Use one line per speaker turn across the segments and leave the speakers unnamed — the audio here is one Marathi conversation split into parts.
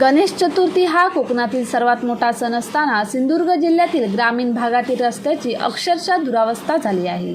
गणेश चतुर्थी हा कोकणातील सर्वात मोठा सण असताना सिंधुदुर्ग जिल्ह्यातील ग्रामीण भागातील रस्त्याची अक्षरशः दुरावस्था झाली आहे.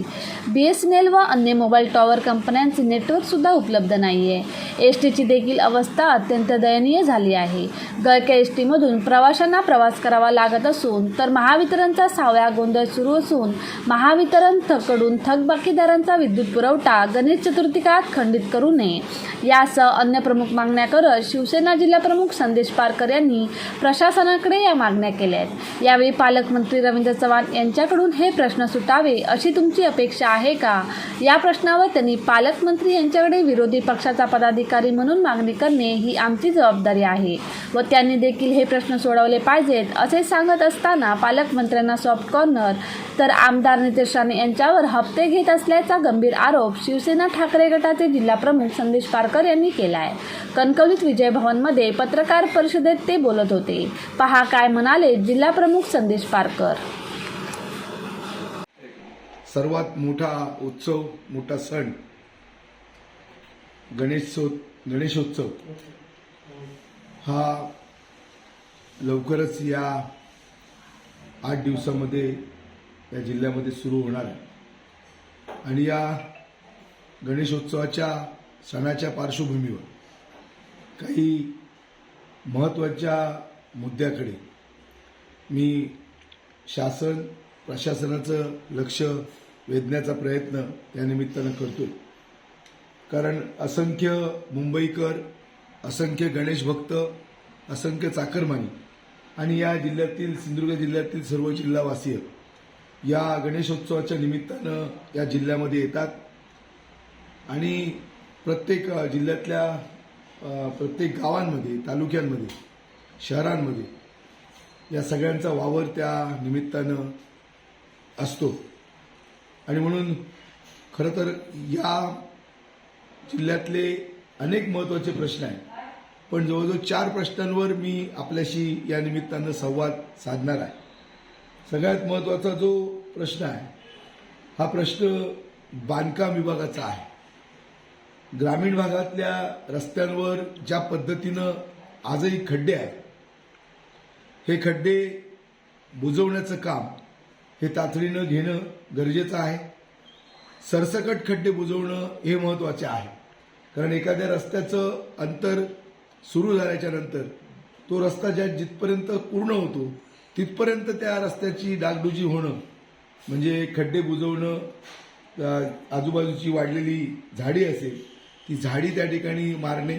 बी एस एन एल व अन्य मोबाईल टॉवर कंपन्यांचे नेटवर्कसुद्धा उपलब्ध नाही आहे एस टीची देखील अवस्था अत्यंत दयनीय झाली आहे. गळक्या एस टीमधून प्रवाशांना प्रवास करावा लागत असून तर महावितरणचा सावळा गोंधळ सुरू असून महावितरणकडून थकबाकीदारांचा विद्युत पुरवठा गणेश चतुर्थी काळात खंडित करू नये. यासह अन्य प्रमुख मागण्या करत शिवसेना जिल्हाप्रमुख संत पारकर यांनी प्रशासनाकडे या मागण्या केल्या आहेत. यावेळी पालकमंत्री रवींद्र चव्हाण यांच्याकडून हे प्रश्न सुटावे अशी तुमची अपेक्षा आहे का? या प्रश्नावर त्यांनी पालकमंत्री यांच्याकडे विरोधी पक्षाचा पदाधिकारी म्हणून मागणी करणे ही आमची जबाबदारी आहे व त्यांनी देखील हे प्रश्न सोडवले पाहिजेत असे सांगत असताना पालकमंत्र्यांना सॉफ्ट कॉर्नर तर आमदार नितेश राणे यांच्यावर हप्ते घेत असल्याचा गंभीर आरोप शिवसेना ठाकरे गटाचे जिल्हाप्रमुख संदेश पारकर यांनी केला आहे कणकवलीत विजय भवनमध्ये पत्रकार परिषदेत ते बोलत होते. पहा काय म्हणाले जिल्हाप्रमुख संदेश पारकर.
सर्वात मोठा उत्सव मोठा सण गणेशोत्सव गणेशोत्सव. हा लवकरच या आठ दिवसामध्ये या जिल्ह्यामध्ये सुरू होणार आहे. आणि या गणेशोत्सवाच्या सणाच्या पार्श्वभूमीवर काही महत्त्वाच्या मुद्द्याकडे. मी शासन प्रशासनाचं लक्ष वेधण्याचा प्रयत्न या निमित्तानं करतोय. कारण असंख्य मुंबईकर असंख्य गणेश भक्त असंख्य चाकरमानी आणि या जिल्ह्यातील सिंधुदुर्ग जिल्ह्यातील सर्व जिल्हावासीय या गणेशोत्सवाच्या निमित्तानं या जिल्ह्यामध्ये येतात. आणि प्रत्येक जिल्ह्यातल्या प्रत्येक गावांमध्ये तालुक्यांमध्ये शहरांमध्ये या सगळ्यांचा वावर त्या निमित्तानं असतो. आणि म्हणून खरं तर या जिल्ह्यातले अनेक महत्त्वाचे प्रश्न आहेत. पण जवळजवळ चार प्रश्नांवर मी आपल्याशी या निमित्तानं संवाद साधणार आहे. सगळ्यात महत्त्वाचा जो प्रश्न आहे हा प्रश्न बांधकाम विभागाचा आहे. ग्रामीण भागातल्या रस्त्यांवर ज्या पद्धतीनं आजही खड्डे आहेत हे खड्डे बुजवण्याचं काम हे तातडीनं घेणं गरजेचं आहे. सरसकट खड्डे बुजवणं हे महत्त्वाचे आहे. कारण एखाद्या रस्त्याचं अंतर सुरू झाल्याच्यानंतर तो रस्ता ज्या जिथपर्यंत पूर्ण होतो तिथपर्यंत त्या रस्त्याची डागडुजी होणं म्हणजे खड्डे बुजवणं आजूबाजूची वाढलेली झाडी असेल ती झाडी त्या ठिकाणी मारणे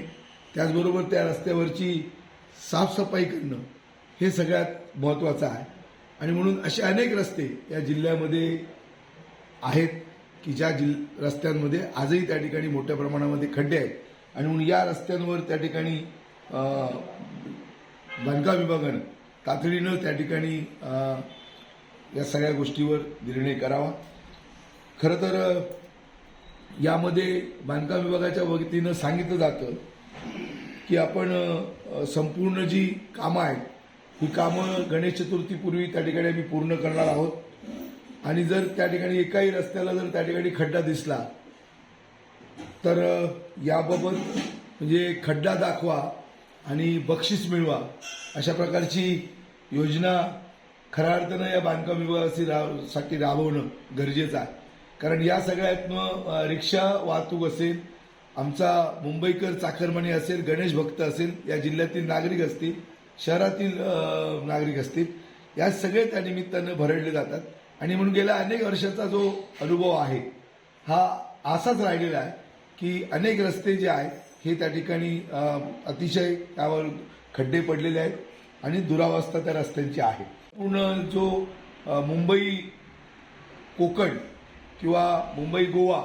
त्याचबरोबर त्या रस्त्यावरची साफसफाई करणं हे सगळ्यात महत्त्वाचं आहे. आणि म्हणून असे अनेक रस्ते या जिल्ह्यामध्ये आहेत की ज्या जिल रस्त्यांमध्ये आजही त्या ठिकाणी मोठ्या प्रमाणामध्ये खड्डे आहेत. आणि म्हणून या रस्त्यांवर त्या ठिकाणी बांधकाम विभागानं तातडीनं त्या ठिकाणी या सगळ्या गोष्टीवर निर्णय करावा. खरं तर यामध्ये बांधकाम विभागाच्या वतीनं सांगितलं जातं की आपण संपूर्ण जी कामं आहेत ही कामं गणेश चतुर्थीपूर्वी त्या ठिकाणी आम्ही पूर्ण करणार आहोत. आणि जर त्या ठिकाणी एकाही रस्त्याला जर त्या ठिकाणी खड्डा दिसला तर याबाबत म्हणजे खड्डा दाखवा आणि बक्षीस मिळवा अशा प्रकारची योजना खऱ्या अर्थानं या बांधकाम विभागाची रा- साठी राबवणं गरजेचं आहे. कारण या सगळ्यातनं रिक्षा वाहतूक असेल आमचा मुंबईकर चाकरमणी असेल गणेश भक्त असेल या जिल्ह्यातील नागरिक असतील शहरातील नागरिक असतील या सगळे त्या निमित्तानं भरडले जातात. आणि म्हणून गेल्या अनेक वर्षाचा जो अनुभव आहे हा असाच राहिलेला आहे की अनेक रस्ते जे आहेत हे त्या ठिकाणी अतिशय त्यावर खड्डे पडलेले आहेत आणि दुरावस्था त्या रस्त्यांची आहे. पूर्ण जो मुंबई कोकण किंवा मुंबई गोवा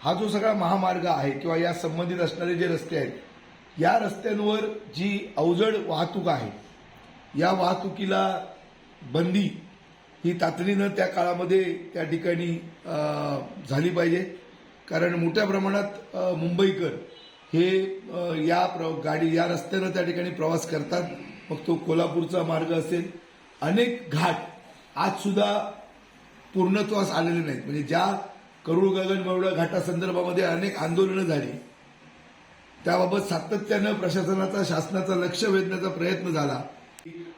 हा जो सगळा महामार्ग आहे किंवा या संबंधित असणारे जे रस्ते आहेत या रस्त्यांवर जी अवजड वाहतूक आहे या वाहतुकीला बंदी ही तातडीनं त्या काळामध्ये त्या ठिकाणी झाली पाहिजे. कारण मोठ्या प्रमाणात मुंबईकर हे या प्र गाडी या रस्त्यानं त्या ठिकाणी प्रवास करतात. मग तो कोल्हापूरचा मार्ग असेल. अनेक घाट आजसुद्धा पूर्णत्वास आलेले नाहीत. म्हणजे ज्या करुळ गगन घाटासंदर्भामध्ये अनेक आंदोलनं झाली त्याबाबत सातत्यानं प्रशासनाचा शासनाचा लक्ष वेधण्याचा प्रयत्न झाला.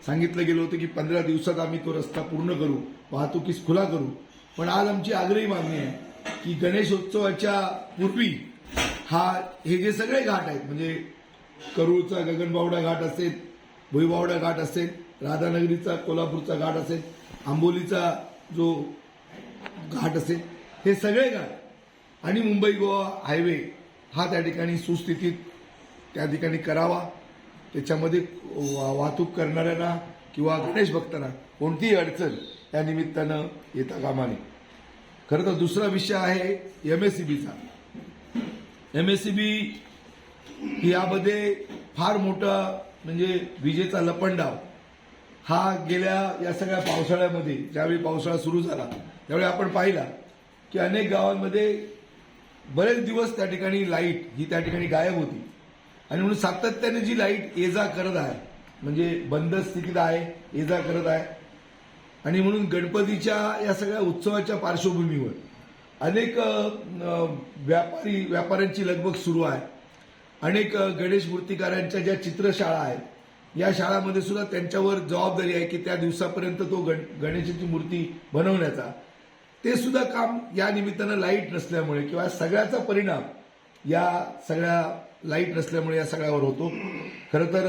सांगितलं गेलं होतं की पंधरा दिवसात आम्ही तो रस्ता पूर्ण करू वाहतुकीस खुला करू. पण आज आमची आग्रही मागणी आहे की गणेशोत्सवाच्या पूर्वी हा हे जे सगळे घाट आहेत म्हणजे करूळचा गगनबावडा घाट असेल भुईबावडा घाट असेल राधानगरीचा कोल्हापूरचा घाट असेल आंबोलीचा जो घाट असेल हे सगळे घाट आणि मुंबई गोवा हायवे हा त्या ठिकाणी सुस्थितीत त्या ठिकाणी करावा. त्याच्यामध्ये वा- वाहतूक करणाऱ्यांना किंवा गणेश भक्तांना कोणतीही अडचण या निमित्तानं येता कामा नये. खरं तर दुसरा विषय आहे एम एस सी बीचा एम एस सी बी यामध्ये फार मोठा म्हणजे विजेचा लपंडाव हा गेल्या या सगळ्या पावसाळ्यामध्ये ज्यावेळी पावसाळा सुरू झाला त्यावेळी आपण पाहिला की अनेक गावांमध्ये बरेच दिवस त्या ठिकाणी लाइट ही त्या ठिकाणी गायब होती. आणि म्हणून सातत्याने जी लाइट ये जा करत आहे म्हणजे बंद स्थितीत आहे ये जा करत आहे आणि म्हणून गणपतीच्या या सगळ्या उत्सवाच्या पार्श्वभूमीवर अनेक व्यापारी व्यापाऱ्यांची लगबग सुरू आहे. अनेक गणेश मूर्तिकारांच्या ज्या चित्रशाळा आहेत या शाळामध्ये सुद्धा त्यांच्यावर जबाबदारी आहे की त्या दिवसापर्यंत तो गण गणेशाची मूर्ती बनवण्याचा. ते सुद्धा काम या निमित्तानं लाइट नसल्यामुळे किंवा सगळ्याचा परिणाम या सगळ्या लाइट नसल्यामुळे या सगळ्यावर होतो. खरं तर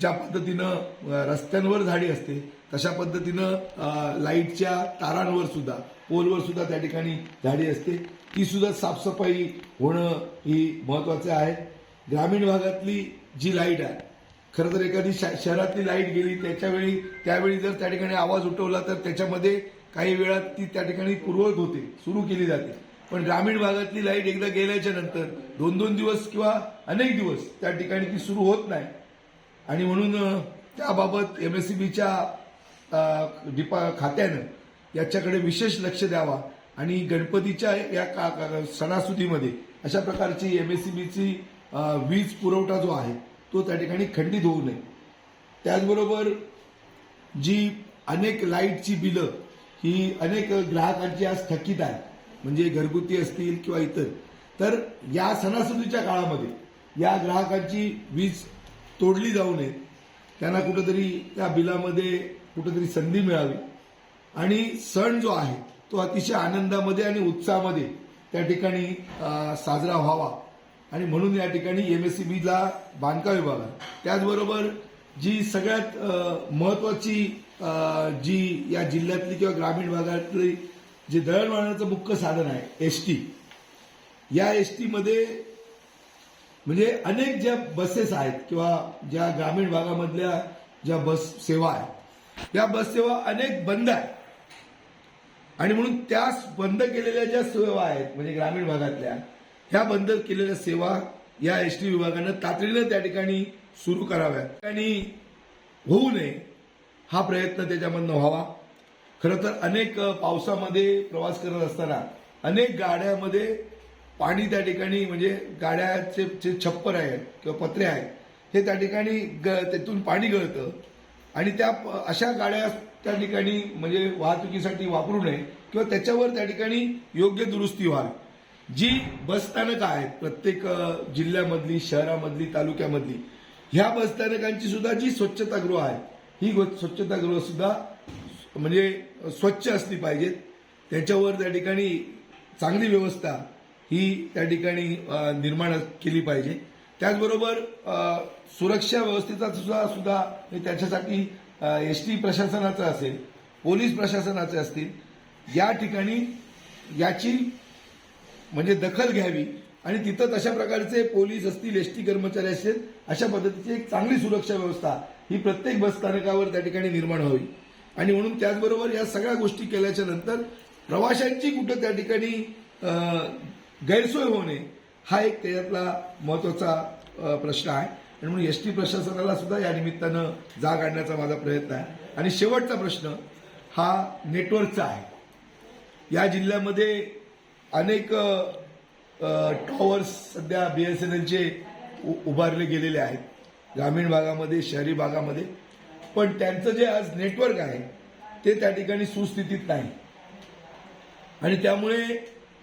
ज्या पद्धतीनं रस्त्यांवर झाडी असते तशा पद्धतीनं लाईटच्या तारांवर सुद्धा पोलवर सुद्धा त्या ठिकाणी झाडी असते. ती सुद्धा साफसफाई होणं ही महत्वाचं आहे. ग्रामीण भागातली जी लाइट आहे खरं तर एखादी श- शहरातली लाइट गेली त्याच्यावेळी त्यावेळी जर त्या ठिकाणी आवाज उठवला तर त्याच्यामध्ये काही वेळात ती त्या ठिकाणी पुरवत होते सुरू केली जाते. पण ग्रामीण भागातली लाइट एकदा गेल्याच्यानंतर दोन दोन दिवस किंवा अनेक दिवस त्या ठिकाणी ती सुरू होत नाही. आणि म्हणून त्याबाबत एम एस सी बीच्या डिपा खात्यानं याच्याकडे विशेष लक्ष द्यावा आणि गणपतीच्या या का सणासुदीमध्ये अशा प्रकारची एम एस सी बीची वीज पुरवठा जो आहे तो त्या ठिकाणी खंडित होऊ नये. त्याचबरोबर जी अनेक लाईटची बिलं ही अनेक ग्राहकांची आज थकीत आहे म्हणजे घरगुती असतील किंवा इतर. तर या सणासुदीच्या काळामध्ये या ग्राहकांची वीज तोडली जाऊ नये. त्यांना कुठंतरी त्या बिलामध्ये कुठंतरी संधी मिळावी. आणि सण जो आहे तो अतिशय आनंदामध्ये आणि उत्साहामध्ये त्या ठिकाणी साजरा व्हावा. आणि म्हणून या ठिकाणी एम एस एमएससीबीला बांधकाम विभाग आहे. त्याचबरोबर जी सगळ्यात महत्वाची जी या जिल्ह्यातली किंवा ग्रामीण भागातली जे दळणवळणाचं मुख्य साधन आहे एस टी या एस टीमध्ये म्हणजे अनेक ज्या बसेस आहेत किंवा ज्या ग्रामीण भागामधल्या ज्या बस सेवा आहेत या बस सेवा अनेक बंद आहेत. आणि म्हणून त्या बंद केलेल्या ज्या सेवा आहेत म्हणजे ग्रामीण भागातल्या ह्या बंद केलेल्या सेवा या एस टी विभागानं तातडीनं त्या ठिकाणी सुरू कराव्यात. आणि होऊ नये हा प्रयत्न त्याच्यामधनं व्हावा. खरं तर अनेक पावसामध्ये प्रवास करत असताना अनेक गाड्यामध्ये पाणी त्या ठिकाणी म्हणजे गाड्याचे जे छप्पर आहेत किंवा पत्रे आहेत हे त्या ठिकाणी ग त्यातून पाणी गळतं आणि त्या प- अशा गाड्या त्या ठिकाणी म्हणजे वाहतुकीसाठी वापरू नये किंवा त्याच्यावर त्या ठिकाणी योग्य दुरुस्ती व्हावी. जी बसस्थानकं आहेत प्रत्येक जिल्ह्यामधली शहरामधली तालुक्यामधली ह्या बसस्थानकांची सुद्धा जी स्वच्छतागृह आहे ही स्वच्छतागृह सुद्धा म्हणजे स्वच्छ असली पाहिजेत. त्याच्यावर त्या ठिकाणी चांगली व्यवस्था ही त्या ठिकाणी निर्माण केली पाहिजे. त्याचबरोबर सुरक्षा व्यवस्थेचा सुद्धा सुद्धा म्हणजे त्याच्यासाठी एस टी प्रशासनाचं असेल पोलीस प्रशासनाचे असतील या ठिकाणी याची म्हणजे दखल घ्यावी. आणि तिथं तशा प्रकारचे पोलीस असतील एस टी कर्मचारी असतील अशा पद्धतीची एक चांगली सुरक्षा व्यवस्था ही प्रत्येक बस स्थानकावर त्या ठिकाणी निर्माण व्हावी. आणि म्हणून त्याचबरोबर या सगळ्या गोष्टी केल्याच्यानंतर प्रवाशांची कुठं त्या ठिकाणी गैरसोय होणे हा एक त्याच्यातला महत्त्वाचा प्रश्न आहे. आणि म्हणून एस टी प्रशासनाला सुद्धा या निमित्तानं जाग आणण्याचा माझा प्रयत्न आहे. आणि शेवटचा प्रश्न हा नेटवर्कचा आहे. या जिल्ह्यामध्ये अनेक टॉवर्स सध्या बी एस एन एलचे उभारले गेलेले आहेत. ग्रामीण भागामध्ये शहरी भागामध्ये. पण त्यांचं जे आज नेटवर्क आहे ते त्या ठिकाणी सुस्थितीत नाही. आणि त्यामुळे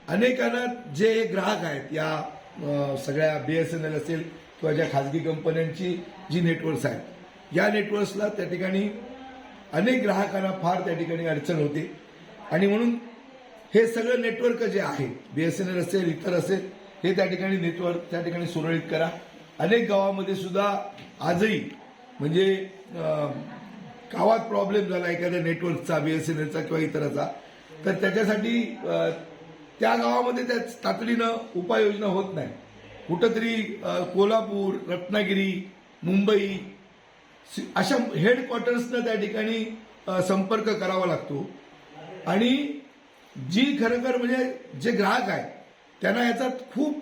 अनेकांना जे ग्राहक आहेत या सगळ्या बी एस एन एल असेल किंवा ज्या खाजगी कंपन्यांची जी नेटवर्क्स आहेत या नेटवर्क्सला त्या ठिकाणी अनेक ग्राहकांना फार त्या ठिकाणी अडचण होते. आणि म्हणून हे सगळं नेटवर्क जे आहे बी एस एन एल असेल इतर असेल हे त्या ठिकाणी नेटवर्क त्या ठिकाणी सुरळीत करा. अनेक गावामध्ये सुद्धा आजही म्हणजे गावात प्रॉब्लेम झाला एखाद्या नेटवर्कचा बी एस एन एलचा किंवा इतराचा तर त्याच्यासाठी त्या गावामध्ये त्या तातडीनं उपाययोजना होत नाही. कुठंतरी कोल्हापूर रत्नागिरी मुंबई अशा हेडक्वार्टर्सनं त्या ठिकाणी संपर्क करावा लागतो. आणि जी खरोखर म्हणजे जे ग्राहक आहे त्यांना याचा खूप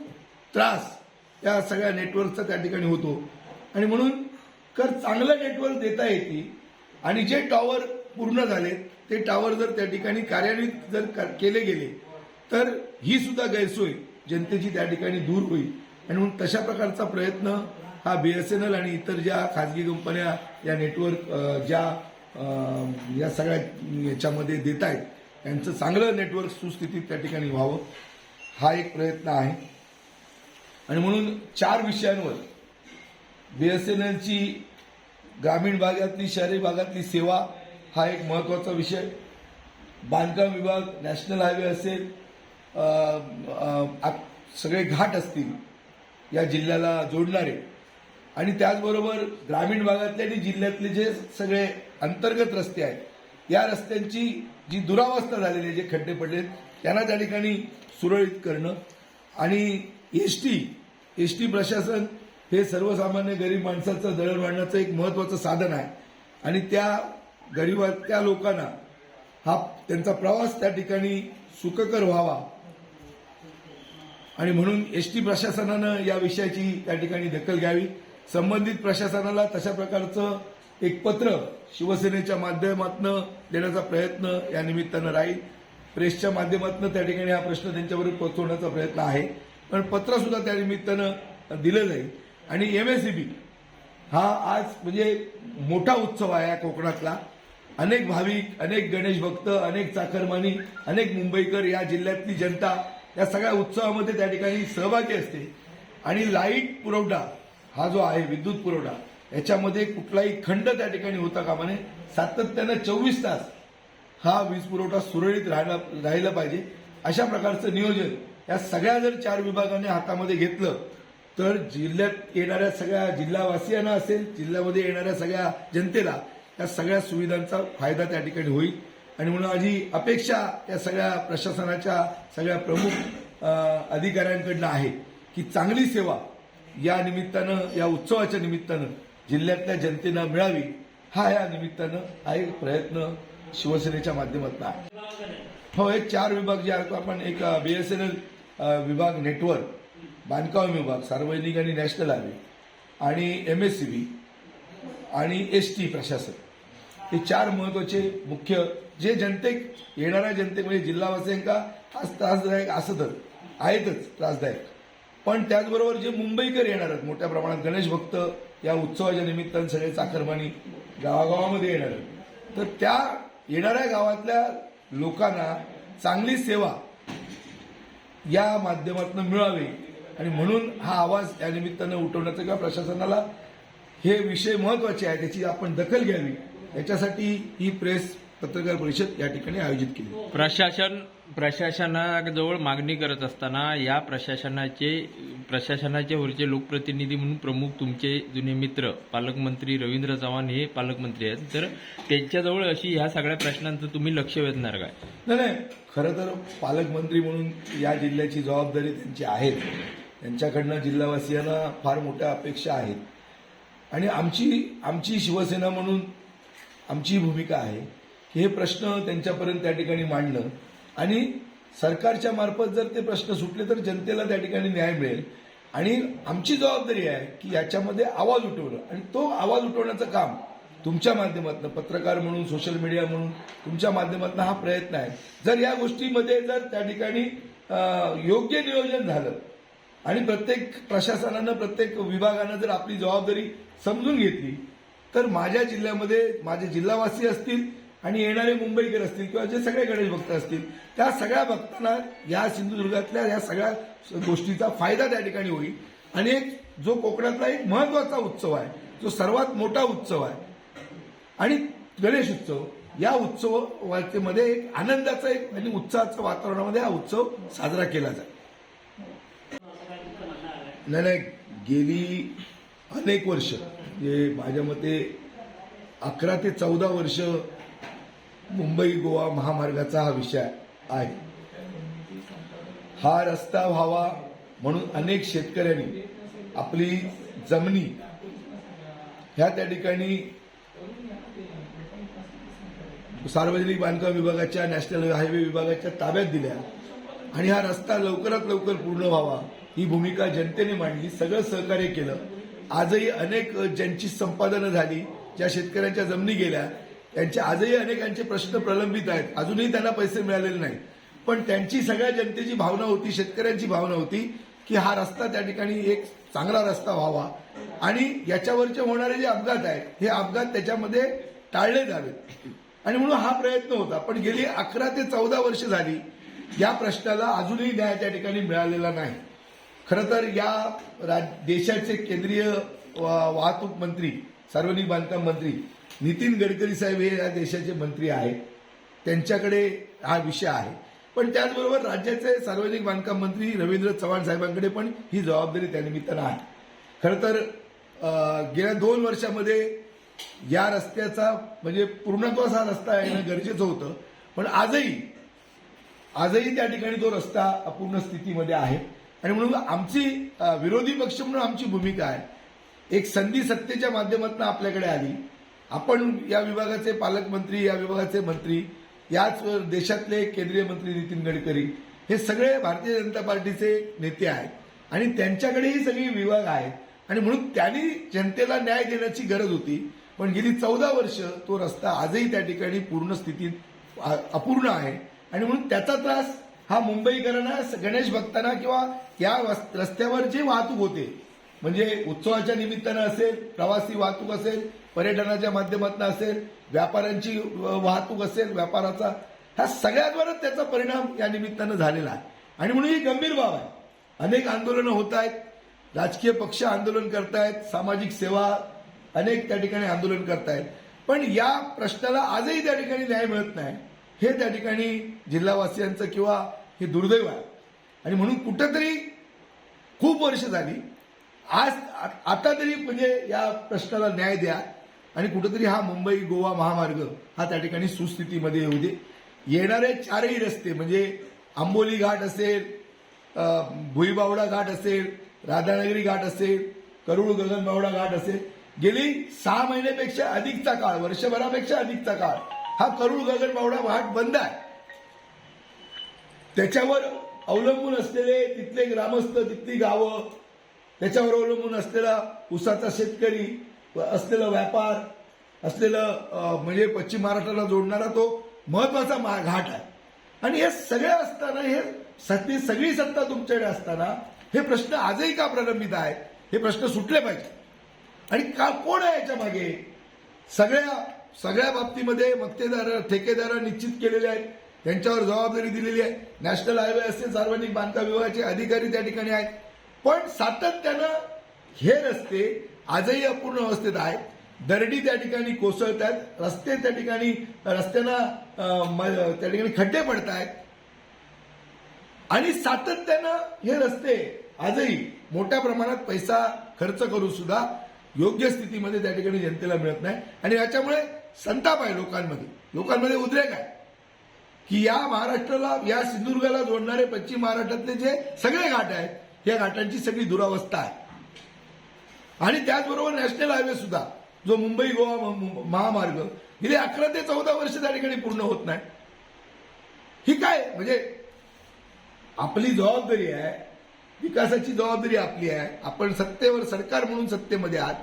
त्रास या सगळ्या नेटवर्कचा त्या ठिकाणी होतो. आणि म्हणून कर चांगलं नेटवर्क देता येते आणि जे टॉवर पूर्ण झाले ते टॉवर जर त्या ठिकाणी कार्यान्वित जर कर- केले गेले तर ही सुद्धा गैरसोय जनतेची त्या ठिकाणी दूर होईल. आणि म्हणून तशा प्रकारचा प्रयत्न हा बी एस एन एल आणि इतर ज्या खाजगी कंपन्या या नेटवर्क ज्या या सगळ्या याच्यामध्ये देत आहेत त्यांचं चांगलं नेटवर्क सुस्थितीत त्या ठिकाणी व्हावं हा एक प्रयत्न आहे. आणि म्हणून चार विषयांवर बीएसएनएलची ग्रामीण भागातली शहरी भागातली सेवा हा एक महत्त्वाचा विषय. बांधकाम विभाग नॅशनल हायवे असेल सगळे घाट असतील या जिल्ह्याला जोडणारे. आणि त्याचबरोबर ग्रामीण भागातले आणि जिल्ह्यातले जे सगळे अंतर्गत रस्ते आहेत या रस्त्यांची जी दुरावस्था झालेली आहे जे खड्डे पडलेत त्यांना त्या ठिकाणी सुरळीत करणं. आणि एस टी एस टी प्रशासन हे सर्वसामान्य गरीब माणसाचं दळणवळणाचं एक महत्वाचं साधन आहे. आणि त्या गरीबा त्या लोकांना हा त्यांचा प्रवास त्या ठिकाणी सुखकर व्हावा. आणि म्हणून एस टी प्रशासनानं या विषयाची त्या ठिकाणी दखल घ्यावी. संबंधित प्रशासनाला तशा प्रकारचं एक पत्र शिवसेनेच्या माध्यमातून देण्याचा प्रयत्न या निमित्तानं राहील. प्रेसच्या माध्यमातून त्या ठिकाणी हा प्रश्न त्यांच्यावर पोहोचवण्याचा प्रयत्न आहे. पण पत्र सुद्धा त्या निमित्तानं दिलं जाईल. आणि एमएससीबी हा आज म्हणजे मोठा उत्सव आहे या कोकणातला. अनेक भाविक अनेक गणेश भक्त अनेक चाकरमानी अनेक मुंबईकर या जिल्ह्यातली जनता या सगळ्या उत्सवामध्ये त्या ठिकाणी सहभागी असते. आणि लाइट पुरवठा हा जो आहे विद्युत पुरवठा याच्यामध्ये कुठलाही खंड त्या ठिकाणी होता कामा नये. सातत्यानं चोवीस तास हा वीज पुरवठा सुरळीत राहिला राहिला पाहिजे. अशा प्रकारचं नियोजन या सगळ्या जर चार विभागाने हातामध्ये घेतलं तर जिल्ह्यात येणाऱ्या सगळ्या जिल्हावासियांना असेल जिल्ह्यामध्ये येणाऱ्या सगळ्या जनतेला या सगळ्या सुविधांचा फायदा त्या ठिकाणी होईल. आणि म्हणून माझी अपेक्षा या सगळ्या प्रशासनाच्या सगळ्या प्रमुख अधिकाऱ्यांकडनं आहे की चांगली सेवा या निमित्तानं या उत्सवाच्या निमित्तानं जिल्ह्यातल्या जनतेला मिळावी हा या निमित्तानं हा एक प्रयत्न शिवसेनेच्या माध्यमातून आहे. हो हे चार विभाग जे आहेत आपण एक बी एस एन एल विभाग नेटवर्क बांधकाम विभाग सार्वजनिक आणि नॅशनल हायवे आणि एम एस सी बी आणि एस टी प्रशासन. हे चार महत्त्वाचे मुख्य जे जनतेक येणाऱ्या जनतेक म्हणजे जिल्हावासियांका आज त्रासदायक असं तर आहेतच त्रासदायक. पण त्याचबरोबर जे मुंबईकर येणार आहेत मोठ्या प्रमाणात गणेश भक्त या उत्सवाच्या निमित्तानं सगळे चाकरमानी गावागावामध्ये येणार तर त्या येणाऱ्या गावातल्या लोकांना चांगली सेवा या माध्यमातून मिळावी आणि म्हणून हा आवाज या निमित्तानं उठवण्याचं किंवा प्रशासनाला हे विषय महत्त्वाचे आहे त्याची आपण दखल घ्यावी. याच्यासाठी ही प्रेस पत्रकार परिषद या ठिकाणी आयोजित केली.
प्रशासन प्रशासनाजवळ मागणी करत असताना या प्रशासनाचे प्रशासनाचे वरचे लोकप्रतिनिधी म्हणून प्रमुख तुमचे जुने मित्र पालकमंत्री रवींद्र चव्हाण हे पालकमंत्री आहेत. तर त्यांच्याजवळ अशी ह्या सगळ्या प्रश्नांचं तुम्ही लक्ष वेधणार काय?
नाही नाही. खरं तर पालकमंत्री म्हणून या जिल्ह्याची जबाबदारी त्यांची आहे. त्यांच्याकडनं जिल्हावासियांना फार मोठ्या अपेक्षा आहेत. आणि आमची आमची शिवसेना म्हणून आमची भूमिका आहे. हे प्रश्न त्यांच्यापर्यंत त्या ठिकाणी मांडणं आणि सरकारच्या मार्फत जर ते प्रश्न सुटले तर जनतेला त्या ठिकाणी न्याय मिळेल. आणि आमची जबाबदारी आहे की याच्यामध्ये आवाज उठवणं. आणि तो आवाज उठवण्याचं काम तुमच्या माध्यमातून पत्रकार म्हणून सोशल मीडिया म्हणून तुमच्या माध्यमातून हा प्रयत्न आहे. जर या गोष्टीमध्ये जर त्या ठिकाणी योग्य नियोजन झालं आणि प्रत्येक प्रशासनानं प्रत्येक विभागानं जर आपली जबाबदारी समजून घेतली तर माझ्या जिल्ह्यामध्ये माझे जिल्हावासी असतील आणि येणारे मुंबईकर असतील किंवा जे सगळे गणेश भक्त असतील त्या सगळ्या भक्तांना या सिंधुदुर्गातल्या या सगळ्या गोष्टीचा फायदा त्या ठिकाणी होईल. आणि एक जो कोकणातला एक महत्त्वाचा उत्सव आहे जो सर्वात मोठा उत्सव आहे आणि गणेश उत्सव या उत्सवामध्ये एक आनंदाचा एक आणि उत्साहाचं वातावरणामध्ये हा उत्सव साजरा केला जाईल. नाही नाही गेली अनेक वर्ष म्हणजे माझ्या मते अकरा ते चौदा वर्ष मुंबई गोवा महामार्गाचा हा विषय आहे. हा रस्ता व्हावा म्हणून अनेक शेतकऱ्यांनी आपली जमिनी ह्या त्या ठिकाणी सार्वजनिक बांधकाम विभागाच्या नॅशनल हायवे विभागाच्या ताब्यात दिल्या आणि हा रस्ता लवकरात लवकर पूर्ण व्हावा. ही भूमिका जनतेने मांडली सगळं सहकार्य केलं. आजही अनेक ज्यांची संपादनं झाली ज्या शेतकऱ्यांच्या जमिनी गेल्या त्यांचे आजही अनेकांचे प्रश्न प्रलंबित आहेत. अजूनही त्यांना पैसे मिळालेले नाहीत. पण त्यांची सगळ्या जनतेची भावना होती शेतकऱ्यांची भावना होती की हा रस्ता त्या ठिकाणी एक चांगला रस्ता व्हावा. आणि याच्यावरचे होणारे जे अपघात आहेत हे अपघात त्याच्यामध्ये टाळले जावेत. आणि म्हणून हा प्रयत्न होता. पण गेली अकरा ते चौदा वर्ष झाली या प्रश्नाला अजूनही न्याय त्या ठिकाणी मिळालेला नाही. खरं तर या राज- देशाचे केंद्रीय वा- वाहतूक मंत्री सार्वजनिक बांधकाम मंत्री नितीन गडकरी साहेब हे या देशाचे मंत्री आहेत. त्यांच्याकडे हा विषय आहे. पण त्याचबरोबर राज्याचे सार्वजनिक बांधकाम मंत्री रवींद्र चव्हाण साहेबांकडे पण ही जबाबदारी त्यानिमित्तानं आहे. खरं तर गेल्या दोन वर्षामध्ये या रस्त्याचा म्हणजे पूर्णत्वास हा रस्ता येणं गरजेचं होतं. पण आजही आजही त्या ठिकाणी तो रस्ता अपूर्ण स्थितीमध्ये आहे. आणि म्हणून आमची विरोधी पक्ष म्हणून आमची भूमिका आहे. एक संधी सत्तेच्या माध्यमातून आपल्याकडे आली. आपण या विभागाचे पालकमंत्री या विभागाचे मंत्री याच देशातले केंद्रीय मंत्री नितीन गडकरी हे सगळे भारतीय जनता पार्टीचे नेते आहेत. आणि त्यांच्याकडेही सगळी विभाग आहेत. आणि म्हणून त्यांनी जनतेला न्याय देण्याची गरज होती. पण गेली चौदा वर्ष तो रस्ता आजही त्या ठिकाणी पूर्ण स्थितीत अपूर्ण आहे. आणि म्हणून त्याचा त्रास हा मुंबईकरांना गणेश भक्तांना किंवा या रस्त्यावर जी वाहतूक होते म्हणजे उत्सवाच्या निमित्तानं असेल प्रवासी वाहतूक असेल पर्यटनाच्या माध्यमातून असेल व्यापाऱ्यांची वाहतूक असेल व्यापाराचा ह्या सगळ्याद्वारे त्याचा परिणाम या निमित्तानं झालेला आहे. आणि म्हणून ही गंभीर बाब आहे. अनेक आंदोलनं होत आहेत राजकीय पक्ष आंदोलन करतायत सामाजिक सेवा अनेक त्या ठिकाणी आंदोलन करतायत. पण या प्रश्नाला आजही त्या ठिकाणी न्याय मिळत नाही. हे त्या ठिकाणी जिल्हावासियांचं किंवा हे दुर्दैव आहे. आणि म्हणून कुठंतरी खूप वर्ष झाली. आज आता तरी म्हणजे या प्रश्नाला न्याय द्या. आणि कुठंतरी हा मुंबई गोवा महामार्ग हा त्या ठिकाणी सुस्थितीमध्ये येऊ दे येणारे चारही रस्ते म्हणजे आंबोली घाट असेल भुईबावडा घाट असेल राधानगरी घाट असेल करुळ गगनबावडा घाट असेल गेली सहा महिन्यापेक्षा अधिकचा काळ वर्षभरापेक्षा अधिकचा काळ हा करुळ गगनबावडा घाट बंद आहे. त्याच्यावर अवलंबून असलेले तिथले ग्रामस्थ तिथली गावं त्याच्यावर अवलंबून असलेला उसाचा शेतकरी असलेला व्यापार असलेलं म्हणजे पश्चिम महाराष्ट्राला जोडणारा तो महत्त्वाचा घाट आहे. आणि हे सगळे असताना हे सत्ती सगळी सत्ता तुमच्याकडे असताना हे प्रश्न आजही का प्रलंबित आहेत? हे प्रश्न सुटले पाहिजे. आणि का कोण आहे याच्या मागे? सगळ्या सगळ्या बाबतीमध्ये मक्तेदार ठेकेदार निश्चित केलेले आहेत. त्यांच्यावर जबाबदारी दिलेली आहे. नॅशनल हायवे असतील सार्वजनिक बांधकाम विभागाचे अधिकारी त्या ठिकाणी आहेत. पण सातत्यानं हे रस्ते आजही अपूर्ण अवस्थेत आहेत दरडी त्या ठिकाणी कोसळत आहेत रस्ते त्या ठिकाणी रस्त्यांना त्या ठिकाणी खड्डे पडत आहेत आणि सातत्यानं हे रस्ते आजही मोठ्या प्रमाणात पैसा खर्च करून सुद्धा योग्य स्थितीमध्ये त्या ठिकाणी जनतेला मिळत नाही. आणि याच्यामुळे संताप आहे लोकांमध्ये. लोकांमध्ये उद्रेक आहे. की या महाराष्ट्राला या सिंधुदुर्गाला जोडणारे पश्चिम महाराष्ट्रातले जे सगळे घाट आहेत या घाटांची सगळी दुरावस्था आहे. आणि त्याचबरोबर नॅशनल हायवे सुद्धा जो मुंबई गोवा म- महामार्ग गेले अकरा ते चौदा वर्ष त्या ठिकाणी पूर्ण होत नाही. ही काय? म्हणजे आपली जबाबदारी आहे विकासाची जबाबदारी आपली आहे आपण सत्तेवर सरकार म्हणून सत्तेमध्ये आहात.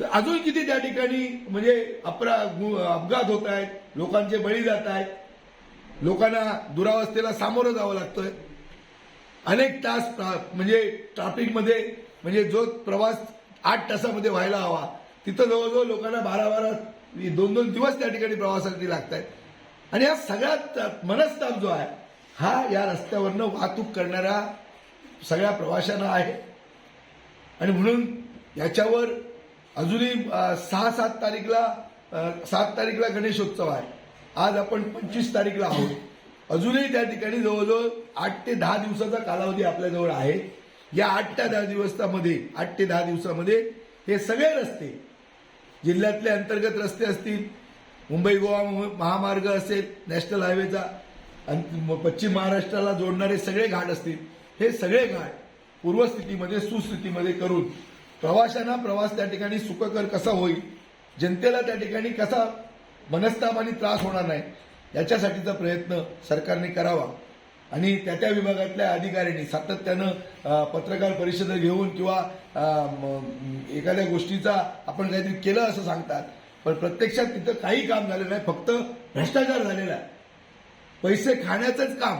तर अजून किती त्या ठिकाणी म्हणजे अपरा गु- अपघात होत आहेत लोकांचे बळी जात आहेत लोकांना दुरावस्थेला सामोरं जावं लागतंय. अनेक तास म्हणजे ट्रॅफिकमध्ये म्हणजे जो प्रवास आठ तासामध्ये व्हायला हवा तिथं जवळजवळ लोकांना बारा बारा दोन दोन दिवस त्या ठिकाणी प्रवासासाठी लागत आहेत आणि हा सगळ्यात मनस्ताप जो आहे हा या रस्त्यावरनं वाहतूक करणाऱ्या सगळ्या प्रवाशांना आहे. आणि म्हणून याच्यावर अजूनही सहा सात तारीखला सात तारीखला गणेशोत्सव आहे. आज आपण पंचवीस तारीखला आहोत. अजूनही त्या ठिकाणी जवळजवळ आठ ते दहा दिवसाचा कालावधी आपल्याजवळ आहे. या आठ ते दहा दिवसामध्ये आठ ते दहा दिवसामध्ये हे सगळे रस्ते जिल्ह्यातले अंतर्गत रस्ते असतील मुंबई गोवा महामार्ग असेल नॅशनल हायवेचा पश्चिम महाराष्ट्राला जोडणारे सगळे घाट असतील हे सगळे घाट पूर्वस्थितीमध्ये सुस्थितीमध्ये करून प्रवाशांना प्रवास त्या ठिकाणी सुखकर कसा होईल जनतेला त्या ठिकाणी कसा मनस्ताप आणि त्रास होणार नाही याच्यासाठीचा प्रयत्न सरकारने करावा. आणि त्या त्या विभागातल्या अधिकाऱ्यांनी सातत्यानं पत्रकार परिषद घेऊन किंवा एखाद्या गोष्टीचा आपण काहीतरी केलं असं सांगतात. पण प्रत्यक्षात तिथं काही काम झालं नाही फक्त भ्रष्टाचार झालेला आहे. पैसे खाण्याचंच काम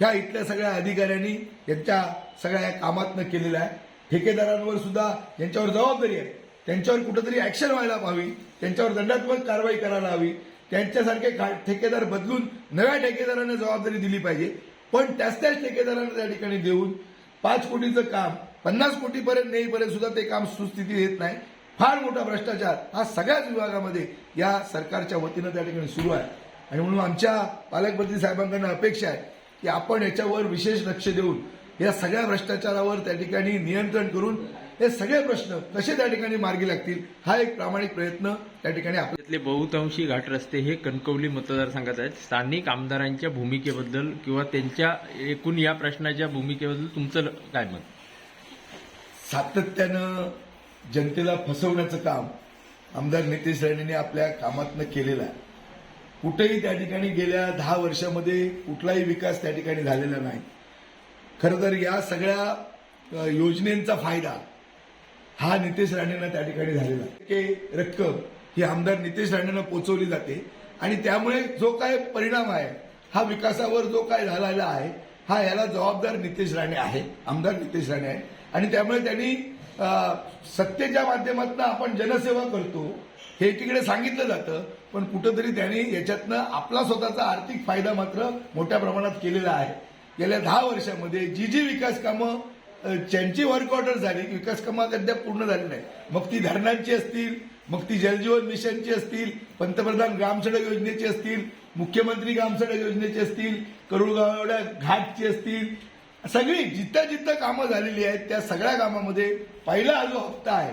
ह्या इथल्या सगळ्या अधिकाऱ्यांनी यांच्या सगळ्या या कामातनं केलेलं आहे. ठेकेदारांवर सुद्धा यांच्यावर जबाबदारी आहे. त्यांच्यावर कुठंतरी ऍक्शन व्हायला हवी त्यांच्यावर दंडात्मक कारवाई करायला हवी त्यांच्यासारखे ठेकेदार बदलून नव्या ठेकेदारांना जबाबदारी दिली पाहिजे. पण त्याच त्याच ठेकेदारांना त्या ठिकाणी देऊन पाच कोटीचं काम पन्नास कोटीपर्यंत नेईपर्यंत सुद्धा ते काम सुस्थितीत येत नाही. फार मोठा भ्रष्टाचार हा सगळ्याच विभागामध्ये या सरकारच्या वतीनं त्या ठिकाणी सुरू आहे. आणि म्हणून आमच्या पालकमंत्री साहेबांकडनं अपेक्षा आहे की आपण याच्यावर विशेष लक्ष देऊन या सगळ्या भ्रष्टाचारावर त्या ठिकाणी नियंत्रण करून हे सगळे प्रश्न कसे त्या ठिकाणी मार्गी लागतील हा एक प्रामाणिक प्रयत्न त्या ठिकाणी आपण
त्यातले बहुतांशी घाट रस्ते हे कणकवली मतदारसंघात आहेत. स्थानिक आमदारांच्या भूमिकेबद्दल किंवा त्यांच्या एकूण या प्रश्नाच्या भूमिकेबद्दल तुमचं काय मत?
सातत्यानं जनतेला फसवण्याचं काम आमदार नितेश राणेंनी आपल्या कामातनं केलेलं आहे. कुठेही त्या ठिकाणी गेल्या दहा वर्षामध्ये कुठलाही विकास त्या ठिकाणी झालेला नाही. खरं तर या सगळ्या योजनेचा फायदा हा नितेश राणेंना त्या ठिकाणी झालेला आहे. की रक्कम ही आमदार नितेश राणेंना पोचवली जाते आणि त्यामुळे जो काय परिणाम आहे हा विकासावर जो काय झालेला आहे हा याला जबाबदार नितेश राणे आहे आमदार नितेश राणे आहे. आणि त्यामुळे त्यांनी सत्तेच्या माध्यमातून आपण जनसेवा करतो हे तिकडे सांगितलं जातं पण कुठंतरी त्यांनी याच्यातनं आपला स्वतःचा आर्थिक फायदा मात्र मोठ्या प्रमाणात केलेला आहे. गेल्या दहा वर्षामध्ये जी जी विकास कामं ज्यांची वर्क ऑर्डर झाली विकास कामात अद्याप पूर्ण झाली नाही. मग ती धरणांची असतील मग ती जलजीवन मिशनची असतील पंतप्रधान ग्रामसडक योजनेची असतील मुख्यमंत्री ग्रामसडक योजनेची असतील करुळगावड्या घाटची असतील सगळी जिथं जिथं कामं झालेली आहेत त्या सगळ्या कामामध्ये पहिला हा जो हप्ता आहे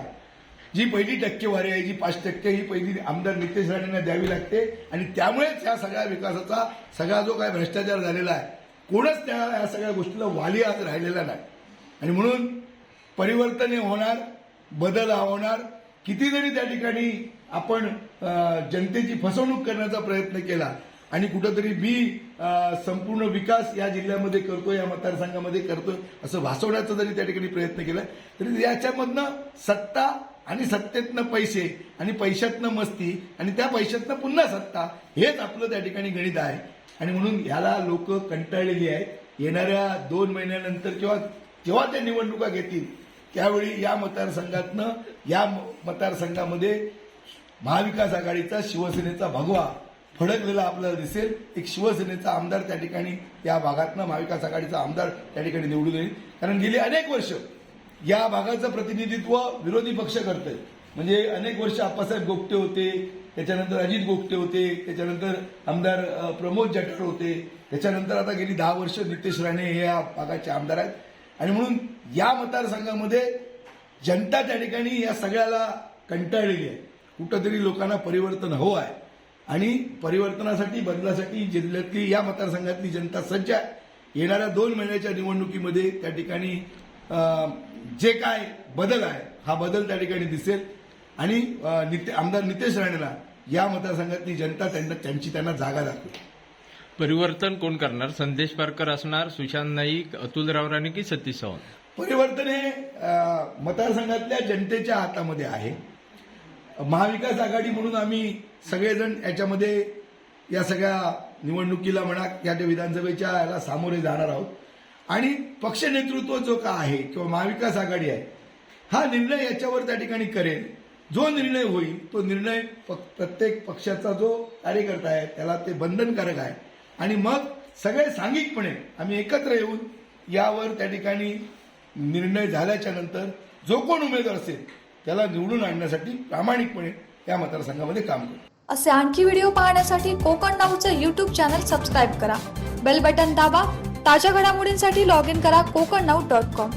जी पहिली टक्केवारी आहे जी पाच टक्के ही पहिली आमदार नितेश राणेंना द्यावी लागते आणि त्यामुळेच या सगळ्या विकासाचा सगळा जो काय भ्रष्टाचार झालेला आहे कोणच त्या या सगळ्या गोष्टीला वाली आज राहिलेला नाही. आणि म्हणून परिवर्तने होणार बदल हा होणार. किती जरी त्या ठिकाणी आपण जनतेची फसवणूक करण्याचा प्रयत्न केला. आणि कुठंतरी मी संपूर्ण विकास या जिल्ह्यामध्ये करतोय या मतदारसंघामध्ये करतोय असं भासवण्याचा जरी त्या ठिकाणी प्रयत्न केला तरी याच्यामधनं सत्ता आणि सत्तेतनं पैसे आणि पैशातनं मस्ती आणि त्या पैशातनं पुन्हा सत्ता हेच आपलं त्या ठिकाणी गणित आहे. आणि म्हणून ह्याला लोक कंटाळलेली आहेत. येणाऱ्या दोन महिन्यानंतर किंवा जेव्हा त्या निवडणुका घेतील त्यावेळी या मतदारसंघातनं या मतदारसंघामध्ये महाविकास आघाडीचा शिवसेनेचा भगवा फडकलेला आपल्याला दिसेल. एक शिवसेनेचा आमदार त्या ठिकाणी या भागातनं महाविकास आघाडीचा आमदार त्या ठिकाणी निवडून येईल. कारण गेली अनेक वर्ष या भागाचं प्रतिनिधित्व विरोधी पक्ष करतोय. म्हणजे अनेक वर्ष आप्पासाहेब गोपटे होते त्याच्यानंतर अजित गोपटे होते त्याच्यानंतर आमदार प्रमोद जठार होते. त्याच्यानंतर आता गेली दहा वर्ष नितेश राणे हे या भागाचे आमदार आहेत. आणि म्हणून या मतदारसंघामध्ये जनता त्या ठिकाणी या सगळ्याला कंटाळलेली आहे. कुठंतरी लोकांना परिवर्तन हवं आहे. आणि परिवर्तनासाठी बदलासाठी जिल्ह्यातली या मतदारसंघातली जनता सज्ज आहे. येणाऱ्या दोन महिन्याच्या निवडणुकीमध्ये त्या ठिकाणी जे काय बदल आहे हा बदल त्या ठिकाणी दिसेल. आणि निते- आमदार नितेश राणेला या मतदारसंघातली जनता त्यांना त्यांची त्यांना जागा दाखवेल.
परिवर्तन कोण करणार? संदेश पारकर असणार सुशांत नाईक अतुल रावराणे की सतीश सावंत
परिवर्तन हे मतदारसंघातल्या जनतेच्या हातामध्ये आहे. महाविकास आघाडी म्हणून आम्ही सगळेजण याच्यामध्ये या सगळ्या निवडणुकीला म्हणा या त्या विधानसभेच्या याला सामोरे जाणार आहोत. आणि पक्ष नेतृत्व जो का आहे किंवा महाविकास आघाडी आहे हा निर्णय याच्यावर त्या ठिकाणी करेल. जो निर्णय होईल तो निर्णय प- प्रत्येक पक्षाचा जो कार्यकर्ता आहे त्याला ते बंधनकारक आहे. आणि मग सगळे सांघिकपणे आम्ही एकत्र येऊन यावर त्या ठिकाणी निर्णय झाल्याच्यानंतर जो कोण उमेदवार असेल त्याला निवडून आणण्यासाठी प्रामाणिकपणे या मतदारसंघामध्ये काम करू.
असे आणखी व्हिडिओ पाहण्यासाठी कोकण नाऊचं यूट्यूब चॅनल सबस्क्राईब करा. बेल बटन दाबा. ताज्या घडामोडींसाठी लॉग इन करा कोकण नाऊ डॉट कॉम